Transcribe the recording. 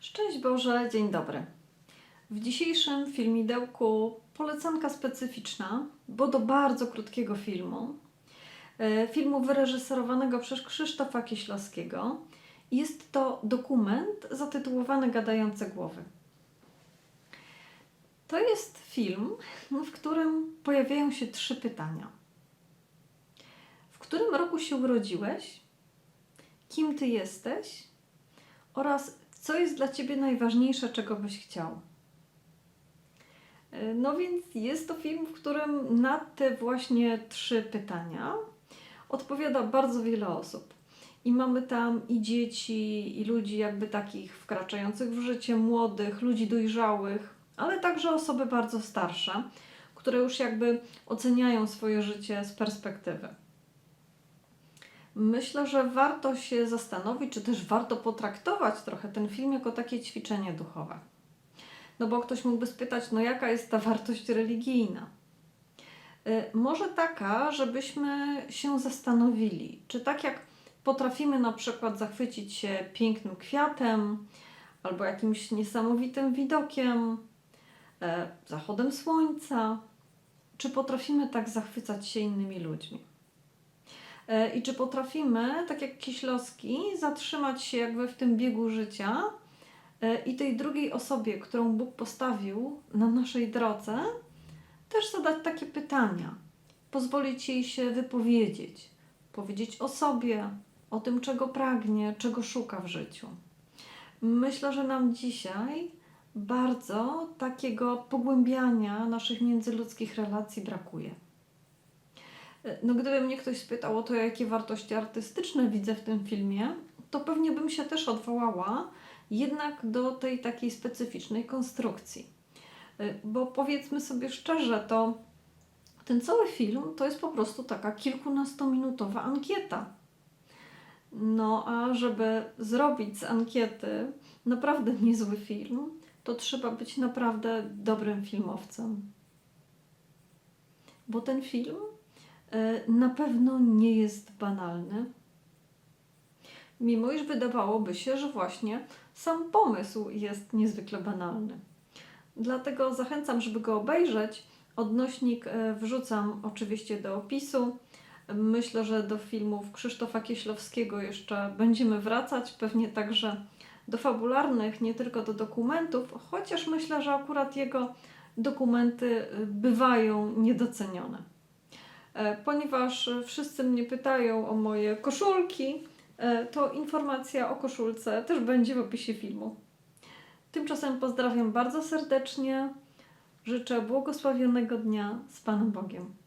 Szczęść Boże, dzień dobry. W dzisiejszym filmidełku polecanka specyficzna, bo do bardzo krótkiego filmu. E, Filmu wyreżyserowanego przez Krzysztofa Kieślowskiego. Jest to dokument zatytułowany Gadające Głowy. To jest film, w którym pojawiają się trzy pytania. W którym roku się urodziłeś? Kim ty jesteś? Oraz co jest dla ciebie najważniejsze, czego byś chciał? E, No więc jest to film, w którym na te właśnie trzy pytania odpowiada bardzo wiele osób. I mamy tam i dzieci, i ludzi jakby takich wkraczających w życie, młodych, ludzi dojrzałych, ale także osoby bardzo starsze, które już jakby oceniają swoje życie z perspektywy. Myślę, że warto się zastanowić, czy też warto potraktować trochę ten film jako takie ćwiczenie duchowe. No bo ktoś mógłby spytać, no jaka jest ta wartość religijna? Y, Może taka, żebyśmy się zastanowili, czy tak jak potrafimy na przykład zachwycić się pięknym kwiatem, albo jakimś niesamowitym widokiem, e, zachodem słońca, czy potrafimy tak zachwycać się innymi ludźmi? E, I czy potrafimy, tak jak Kieślowski, zatrzymać się jakby w tym biegu życia e, i tej drugiej osobie, którą Bóg postawił na naszej drodze, też zadać takie pytania, pozwolić jej się wypowiedzieć, powiedzieć o sobie, o tym, czego pragnie, czego szuka w życiu. Myślę, że nam dzisiaj bardzo takiego pogłębiania naszych międzyludzkich relacji brakuje. No, gdyby mnie ktoś spytał o to, jakie wartości artystyczne widzę w tym filmie, to pewnie bym się też odwołała jednak do tej takiej specyficznej konstrukcji. Y, Bo powiedzmy sobie szczerze, to ten cały film to jest po prostu taka kilkunastominutowa ankieta. No, a żeby zrobić z ankiety naprawdę niezły film, to trzeba być naprawdę dobrym filmowcem. Bo ten film na pewno nie jest banalny. Mimo iż wydawałoby się, że właśnie sam pomysł jest niezwykle banalny. Dlatego zachęcam, żeby go obejrzeć. Odnośnik e, wrzucam oczywiście do opisu. Myślę, że do filmów Krzysztofa Kieślowskiego jeszcze będziemy wracać, pewnie także do fabularnych, nie tylko do dokumentów, chociaż myślę, że akurat jego dokumenty e, bywają niedocenione. E, Ponieważ wszyscy mnie pytają o moje koszulki, e, to informacja o koszulce też będzie w opisie filmu. Tymczasem pozdrawiam bardzo serdecznie. Życzę błogosławionego dnia z Panem Bogiem.